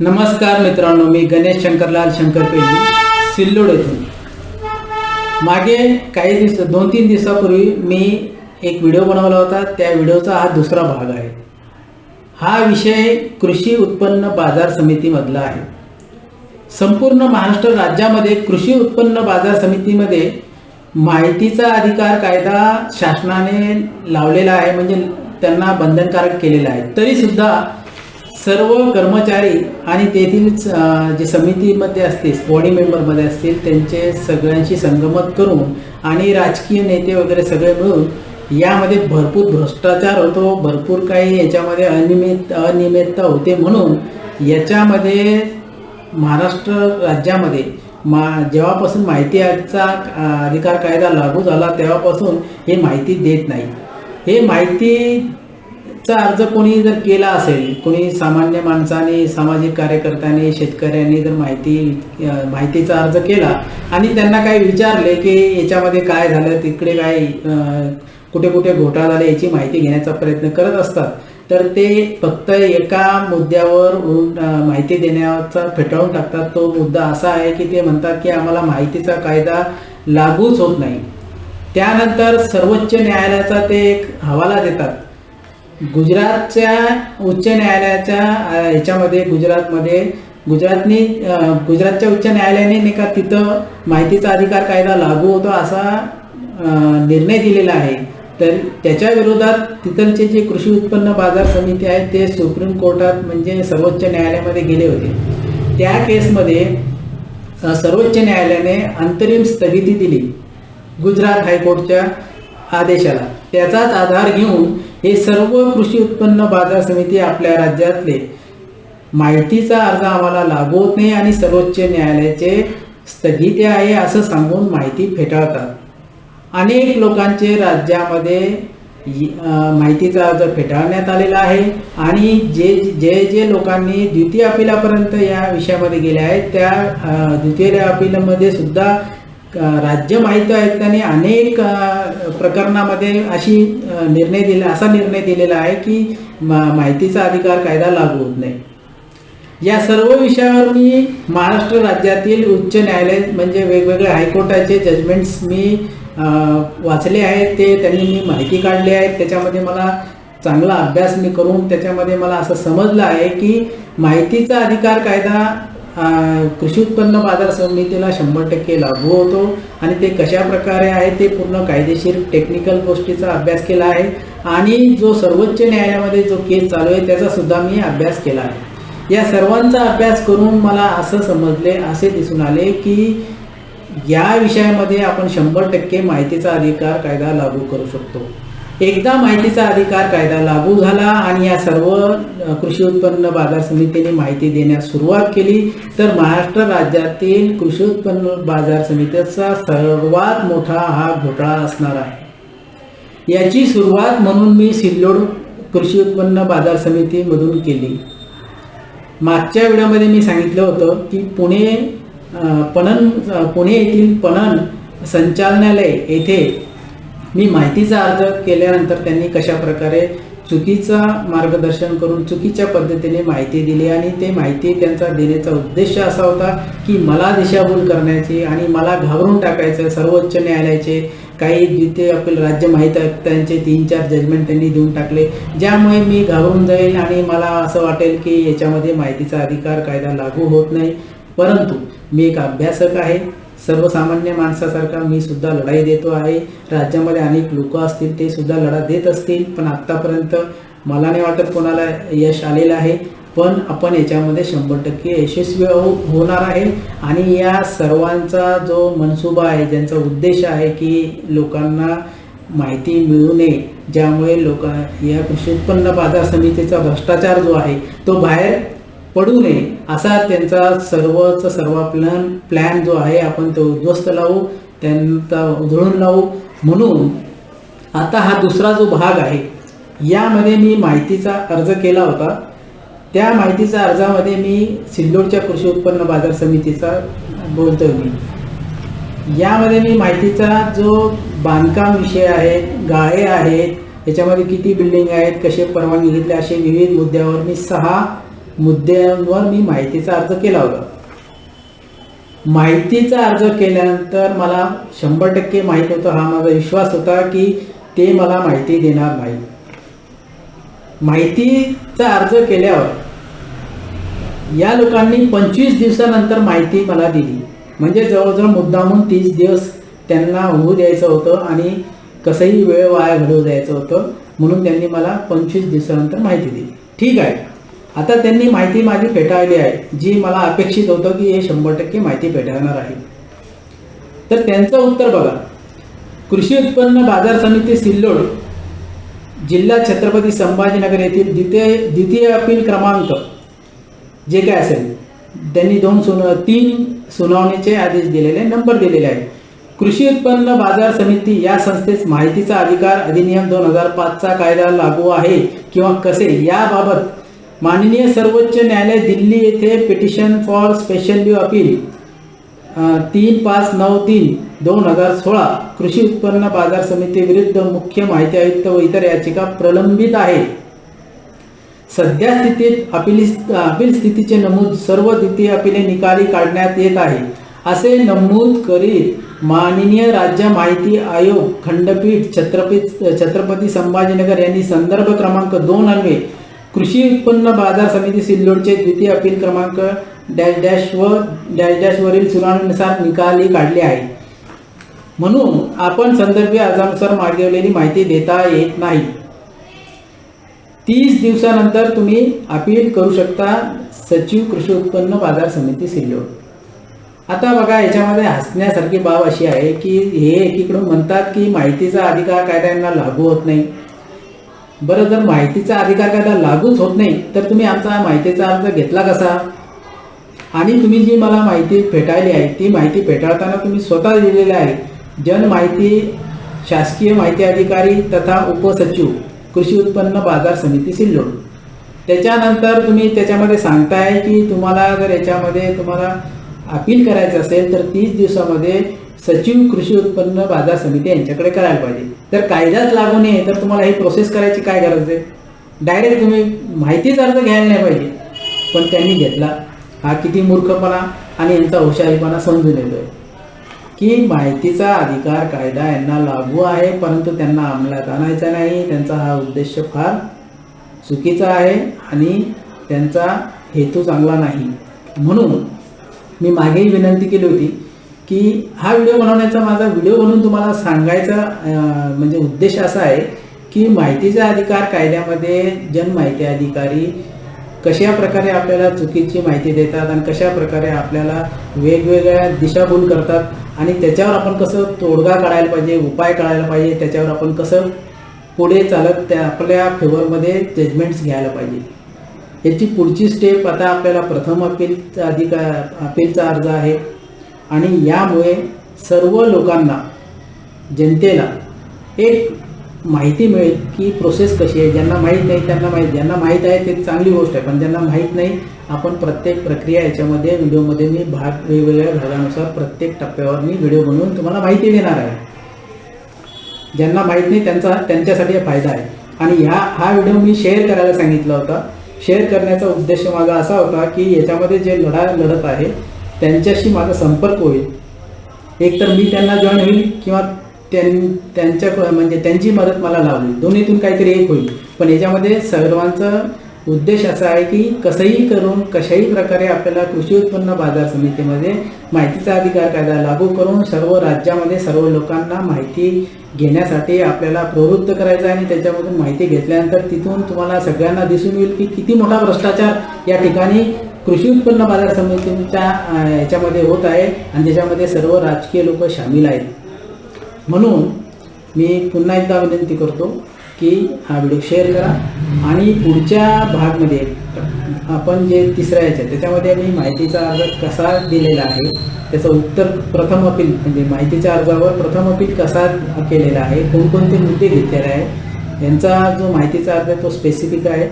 नमस्कार मित्रांनो मी गणेश शंकरलाल शंकरपेली सिल्लोड येथून. मागे काही दिवस दोन तीन दिवसापूर्वी मी एक व्हिडिओ बनवला होता. त्या व्हिडिओचा हा दुसरा भाग आहे. हा विषय कृषी उत्पन्न बाजार समितीमधला आहे. संपूर्ण महाराष्ट्र राज्यामध्ये कृषी उत्पन्न बाजार समितीमध्ये माहितीचा अधिकार कायदा शासनाने लावलेला आहे. म्हणजे त्यांना बंधनकारक केलेला आहे. तरीसुद्धा सर्व कर्मचारी आणि तेथील जे समितीमध्ये असतील बॉडी मेंबरमध्ये असतील त्यांचे सगळ्यांशी संगमत करून आणि राजकीय नेते वगैरे सगळे मिळून यामध्ये भरपूर भ्रष्टाचार होतो भरपूर काही याच्यामध्ये अनियमित अनियमितता होते म्हणून याच्यामध्ये महाराष्ट्र राज्यामध्ये मा जेव्हापासून माहिती आजचा अधिकार कायदा लागू झाला तेव्हापासून हे माहिती देत नाही. हे माहिती चा अर्ज कोणी जर केला असेल कोणी सामान्य माणसाने सामाजिक कार्यकर्त्याने शेतकऱ्यांनी जर माहिती माहितीचा अर्ज केला आणि त्यांना काही विचारले की याच्यामध्ये काय झालं तिकडे काय कुठे कुठे घोटाळा झाला याची माहिती घेण्याचा प्रयत्न करत असतात तर ते फक्त एका मुद्द्यावर माहिती देण्याचा फेटाळून टाकतात. तो मुद्दा असा आहे की ते म्हणतात की आम्हाला माहितीचा कायदा लागूच होत नाही. त्यानंतर सर्वोच्च न्यायालयाचा ते एक हवाला देतात. गुजरातच्या उच्च न्यायालयाच्या ह्याच्यामध्ये गुजरातमध्ये गुजरातनी गुजरातच्या उच्च न्यायालयाने नाही का तिथं माहितीचा अधिकार कायदा लागू होतो असा निर्णय दिलेला आहे. तर त्याच्या विरोधात तिथलचे जे कृषी उत्पन्न बाजार समिती आहे ते सुप्रीम कोर्टात म्हणजे सर्वोच्च न्यायालयामध्ये गेले होते. त्या केसमध्ये सर्वोच्च न्यायालयाने अंतरिम स्थगिती दिली गुजरात हायकोर्टच्या आदेशाला. त्याचाच आधार घेऊन हे सर्व कृषी उत्पन्न बाजार समिती आपल्या राज्यातले माहितीचा अर्ज आम्हाला लागू होत नाही आणि सर्वोच्च न्यायालयाचे स्थगिती आहे असं सांगून माहिती फेटाळतात. अनेक लोकांचे राज्यामध्ये माहितीचा अर्ज फेटाळण्यात आलेला आहे आणि जे जे जे लोकांनी द्वितीय अपिलापर्यंत या विषयामध्ये गेले आहेत त्या द्वितीय अपिलामध्ये सुद्धा राज्य माहिती आयुक्तांनी अनेक प्रकरणामध्ये अशी निर्णय दिला असा निर्णय दिलेला आहे की मा- माहितीचा अधिकार कायदा लागू होत नाही. या सर्व विषयावर मी महाराष्ट्र राज्यातील उच्च न्यायालय म्हणजे वेगवेगळे हायकोर्टाचे जजमेंट्स मी वाचले आहेत ते त्यांनी मी माहिती काढली आहे. त्याच्यामध्ये मला चांगला अभ्यास मी करून त्याच्यामध्ये मला असं समजलं आहे की माहितीचा अधिकार कायदा कृषी उत्पन्न बाजार समितीला शंभर टक्के लागू होतो आणि ते कशा प्रकारे आहे ते पूर्ण कायदेशीर टेक्निकल गोष्टीचा अभ्यास केला आहे. आणि जो सर्वोच्च न्यायालयामध्ये जो केस चालू आहे त्याचा सुद्धा मी अभ्यास केला आहे. या सर्वांचा अभ्यास करून मला असं समजले असे दिसून आले की या विषयामध्ये आपण शंभर टक्के माहितीचा अधिकार कायदा लागू करू शकतो. एकदा माहितीचा अधिकार कायदा लागू झाला आणि या सर्व कृषी उत्पन्न बाजार समितीने माहिती देण्यास सुरुवात केली तर महाराष्ट्र राज्यातील कृषी उत्पन्न बाजार समितीचा सर्वात मोठा हा घोटाळा असणार आहे. याची सुरुवात म्हणून मी सिल्लोड कृषी उत्पन्न बाजार समितीमधून केली. मागच्या वेळामध्ये मी सांगितलं होतं की पुणे पणन पुणे येथील पणन संचालनालय येथे मी माहितीचा अर्ज केल्यानंतर त्यांनी कशा प्रकारे चुकीचा मार्गदर्शन करून चुकीच्या पद्धतीने माहिती दिली आणि ते माहिती त्यांचा देण्याचा उद्देश असा होता की मला दिशाभूल करण्याची आणि मला घाबरून टाकायचं सर्वोच्च न्यायालयाचे काही द्वितीय आपले राज्य माहीत आहेत त्यांचे तीन चार जजमेंट त्यांनी देऊन टाकले. ज्यामुळे मी घाबरून जाईल आणि मला असं वाटेल की याच्यामध्ये माहितीचा अधिकार कायदा लागू होत नाही. परंतु मी एक अभ्यासक आहे. सर्वसामान्य माणसासारखा मी सुद्धा लढाई देतो आहे. राज्यामध्ये अनेक लोक असतील ते सुद्धा लढा देत असतील. पण आत्तापर्यंत मला नाही वाटत कोणाला यश आलेलं आहे. पण आपण याच्यामध्ये शंभर टक्के यशस्वी हो-, होणार आहे. आणि या सर्वांचा जो मनसुबा आहे ज्यांचा उद्देश आहे की लोकांना माहिती मिळू नये ज्यामुळे लोक या कृषी उत्पन्न बाजार समितीचा भ्रष्टाचार जो आहे तो बाहेर पडू नये असा त्यांचा सर्वच सर्व प्लॅन प्लॅन जो आहे आपण तो उद्ध्वस्त लावू त्यांचा उधळून लावू. म्हणून आता हा दुसरा जो भाग आहे यामध्ये मी माहितीचा अर्ज केला होता. त्या माहितीच्या अर्जामध्ये मी सिल्लोडच्या कृषी उत्पन्न बाजार समितीचा बोलतोय मी. यामध्ये मी माहितीचा जो बांधकाम विषय आहे गाळे आहेत याच्यामध्ये किती बिल्डिंग आहेत कसे परवानगी घेतले असे विविध मुद्द्यावर मी सहा मुद्द्यांवर मी माहितीचा अर्ज केला होता. माहितीचा अर्ज केल्यानंतर मला शंभर टक्के माहीत होतं हा माझा विश्वास होता की ते मला माहिती देणार नाही. माहितीचा अर्ज केल्यावर या लोकांनी पंचवीस दिवसानंतर माहिती मला दिली. म्हणजे जवळजवळ मुद्दामून तीस दिवस त्यांना होऊ द्यायचं होतं आणि कसंही वेळ वाया घडवू द्यायचं होतं म्हणून त्यांनी मला पंचवीस दिवसानंतर माहिती दिली. ठीक आहे. आता त्यांनी माहिती माझी फेटाळली आहे जी मला अपेक्षित होतं की हे शंभर टक्के माहिती फेटाळणार आहे. तर त्यांचं उत्तर बघा. कृषी उत्पन्न बाजार समिती सिल्लोड जिल्हा छत्रपती संभाजीनगर येथील द्वितीय द्वितीय अपील क्रमांक जे काय असेल त्यांनी दोन सुन तीन सुनावणीचे आदेश दिलेले नंबर दिलेले आहे कृषी उत्पन्न बाजार समिती या संस्थेस माहितीचा अधिकार अधिनियम दोन हजार पाचचा कायदा लागू आहे किंवा कसे याबाबत माननीय सर्वोच्च न्यायालय दिल्ली येथे petition for special leave appeal तीन पाच नऊ तीन दोन हजार सोळा कृषी उत्पन्न बाजार समिती विरुद्ध मुख्य माहिती आयुक्त व इतर याचिका प्रलंबित आहे. सध्या स्थितीत अपील अपील स्थितीचे नमूद सर्व द्वितीय अपिले निकाली काढण्यात येत आहे. असे नमूद करीत माननीय राज्य माहिती आयोग खंडपीठ छत्रपती छत्रपती संभाजीनगर यांनी संदर्भ क्रमांक दोन अन्वे कृषी उत्पन्न बाजार समिती सिल्लोडचे द्वितीय अपील क्रमांक डॅश डॅश व डॅश डॅशवरील सुनावणीनुसार निकाली काढले आहे. म्हणून आपण संदर्भीय अर्जानुसार मागवलेली माहिती देता येत नाही. तीस दिवसानंतर तुम्ही अपील करू शकता सचिव कृषी उत्पन्न बाजार समिती सिल्लोड. आता बघा याच्यामध्ये हसण्यासारखी बाब अशी आहे की हे एकीकडून म्हणतात की माहितीचा अधिकार कायद्यांना लागू होत नाही. बरं जर माहितीचा अधिकार कायदा लागूच होत नाही तर तुम्ही आमचा माहितीचा अर्ज घेतला कसा? आणि तुम्ही जी मला माहिती फेटाळली आहे ती माहिती फेटाळताना तुम्ही स्वतः दिलेली आहे. जन माहिती शासकीय माहिती अधिकारी तथा उपसचिव कृषी उत्पन्न बाजार समिती सिल्लोड. त्याच्यानंतर तुम्ही त्याच्यामध्ये सांगताय की तुम्हाला जर याच्यामध्ये तुम्हाला अपील करायचं असेल तर तीस दिवसामध्ये सचिव कृषी उत्पन्न बाजार समिती यांच्याकडे करायला पाहिजे. तर कायदाच लागू नये तर तुम्हाला ही प्रोसेस करायची काय गरज आहे? डायरेक्ट तुम्ही माहितीच अर्ज घ्यायला नाही पाहिजे. पण त्यांनी घेतला. हा किती मूर्खपणा आणि यांचा हुशारीपणा समजून येतोय. की माहितीचा अधिकार कायदा यांना लागू आहे परंतु त्यांना अंमलात आणायचा नाही. त्यांचा हा उद्देश फार चुकीचा आहे आणि त्यांचा हेतू चांगला नाही. म्हणून मी मागेही विनंती केली होती की हा व्हिडिओ बनवण्याचा माझा व्हिडिओ बनवून तुम्हाला सांगायचा म्हणजे उद्देश असा आहे की माहितीचा अधिकार कायद्यामध्ये जनमाहिती अधिकारी कशा प्रकारे आपल्याला चुकीची माहिती देतात आणि कशा प्रकारे आपल्याला वेगवेगळ्या दिशाभूल करतात आणि त्याच्यावर आपण कसं तोडगा काढायला पाहिजे उपाय काढायला पाहिजे त्याच्यावर आपण कसं पुढे चालत त्या आपल्या फेवरमध्ये जजमेंट्स घ्यायला पाहिजे. याची पुढची स्टेप आता आपल्याला प्रथम अपीलचा अधिकार अपीलचा अर्ज आहे. आणि यामुळे सर्व लोकांना जनतेला एक माहिती मिळेल की प्रोसेस कशी आहे. ज्यांना माहीत नाही त्यांना माहीत ज्यांना माहीत आहे ते चांगली गोष्ट आहे. पण ज्यांना माहीत नाही आपण प्रत्येक प्रक्रिया याच्यामध्ये व्हिडिओमध्ये मी भाग वेगवेगळ्या भागानुसार प्रत्येक टप्प्यावर मी व्हिडिओ बनवून तुम्हाला माहिती देणार आहे. ज्यांना माहीत नाही त्यांचा त्यांच्यासाठी फायदा आहे. आणि ह्या हा व्हिडिओ मी शेअर करायला सांगितला होता. शेअर करण्याचा उद्देश माझा असा होता की याच्यामध्ये जे लढा लढत आहे त्यांच्याशी माझा संपर्क होईल. एकतर मी त्यांना जॉईन होईल किंवा त्यां त्यांच्या म्हणजे त्यांची मदत मला लावली. दोन्हीतून काहीतरी एक होईल. पण याच्यामध्ये सर्वांचा उद्देश असा आहे की कसंही करून कशाही प्रकारे आपल्याला कृषी उत्पन्न बाजार समितीमध्ये माहितीचा अधिकार कायदा लागू करून सर्व राज्यामध्ये सर्व लोकांना माहिती घेण्यासाठी आपल्याला प्रवृत्त करायचं आहे आणि त्याच्यामधून माहिती घेतल्यानंतर तिथून तुम्हाला सगळ्यांना दिसून येईल की किती मोठा भ्रष्टाचार या ठिकाणी कृषी उत्पन्न बाजार समितीच्या याच्यामध्ये होत आहे आणि त्याच्यामध्ये सर्व राजकीय लोक सामील आहेत. म्हणून मी पुन्हा एकदा विनंती करतो की हा व्हिडिओ शेअर करा आणि पुढच्या भागमध्ये आपण जे तिसऱ्या याच्यात त्याच्यामध्ये मी माहितीचा अर्ज कसा दिलेला आहे त्याचं उत्तर प्रथम अपील म्हणजे माहितीच्या अर्जावर प्रथम अपील कसा केलेला आहे कोणकोणते मुद्दे घेतलेले आहे यांचा जो माहितीचा अर्ज तो स्पेसिफिक आहे.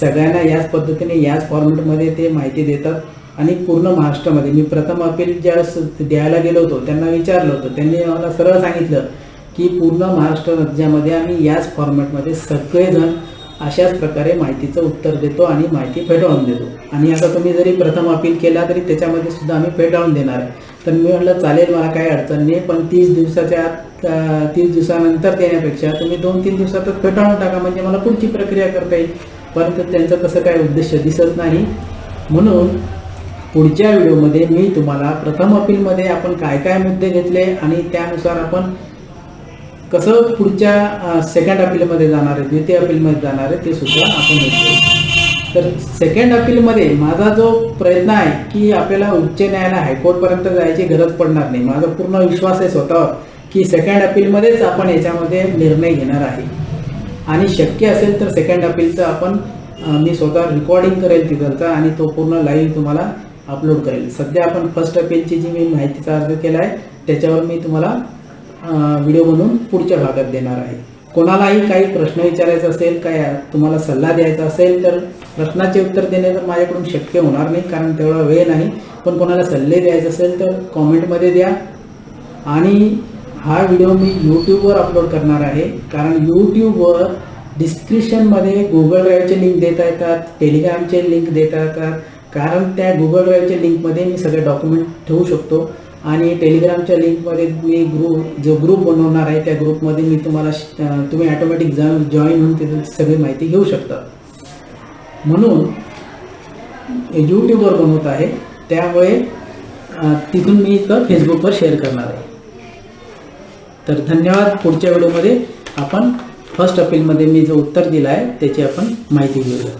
सगळ्यांना याच पद्धतीने याच फॉर्मॅटमध्ये ते माहिती देतात. आणि पूर्ण महाराष्ट्रामध्ये मी प्रथम अपील ज्यावेळेस द्यायला गेलो होतो त्यांना विचारलं होतं. त्यांनी मला सरळ सांगितलं की पूर्ण महाराष्ट्र राज्यामध्ये आम्ही याच फॉर्मॅटमध्ये सगळेजण अशाच प्रकारे माहितीचं उत्तर देतो आणि माहिती फेटाळून देतो. आणि आता तुम्ही जरी प्रथम अपील केला तरी त्याच्यामध्ये सुद्धा आम्ही फेटाळून देणार आहे. तर मी म्हटलं चालेल मला काही अडचण नाही पण तीस दिवसाच्या आत तीस दिवसानंतर देण्यापेक्षा तुम्ही दोन तीन दिवसातच फेटाळून टाका. म्हणजे मला पुढची प्रक्रिया करता येईल. परंतु त्यांचं तसं काय उद्देश दिसत नाही. म्हणून पुढच्या व्हिडिओमध्ये मी तुम्हाला प्रथम अपीलमध्ये आपण काय काय मुद्दे घेतले आणि त्यानुसार आपण कसं पुढच्या सेकंड अपीलमध्ये जाणार आहे द्वितीय अपीलमध्ये जाणार आहे ते सुद्धा आपण घेतो तर सेकंड अपीलमध्ये माझा जो प्रयत्न आहे की आपल्याला उच्च न्यायालय हायकोर्टपर्यंत जायची गरज पडणार नाही. माझा पूर्ण विश्वास आहे स्वतःवर की सेकंड अपीलमध्येच आपण याच्यामध्ये निर्णय घेणार आहे. आणि शक्य असेल तर सेकंड अपीलचं आपण मी स्वतः रेकॉर्डिंग करेल तिथलचा आणि तो पूर्ण लाईव्ह तुम्हाला अपलोड करेल. सध्या आपण फर्स्ट अपीलची जी मी माहितीचा अर्ज केला आहे त्याच्यावर मी तुम्हाला व्हिडिओ बनवून पुढच्या भागात देणार आहे. कोणालाही काही प्रश्न विचारायचा असेल काय तुम्हाला सल्ला द्यायचा असेल तर प्रश्नाचे उत्तर देणे तर माझ्याकडून शक्य होणार नाही कारण तेवढा वेळ नाही. पण कोणाला सल्ले द्यायचे असेल तर कॉमेंटमध्ये द्या. आणि हा व्हिडिओ मी यूट्यूबवर अपलोड करणार आहे. कारण यूट्यूबवर डिस्क्रिप्शनमध्ये गुगल ड्राईव्हचे लिंक देता येतात टेलिग्रामचे लिंक देता येतात. कारण त्या गुगल ड्राईव्हच्या लिंकमध्ये मी सगळे डॉक्युमेंट ठेवू शकतो. आणि टेलिग्रामच्या लिंकमध्ये मी ग्रुप जो ग्रुप बनवणार आहे त्या ग्रुपमध्ये मी तुम्हाला श- तुम्ही ॲटोमॅटिक जाऊन जॉईन होऊन तिथे सगळी माहिती घेऊ शकता. म्हणून यूट्यूबवर बनवत आहे. त्यामुळे तिथून मी इथं फेसबुकवर शेअर करणार आहे. तर धन्यवाद. पुढच्या व्हिडिओमध्ये आपण फर्स्ट अपीलमध्ये मी जो उत्तर दिला आहे त्याची आपण माहिती घेऊया.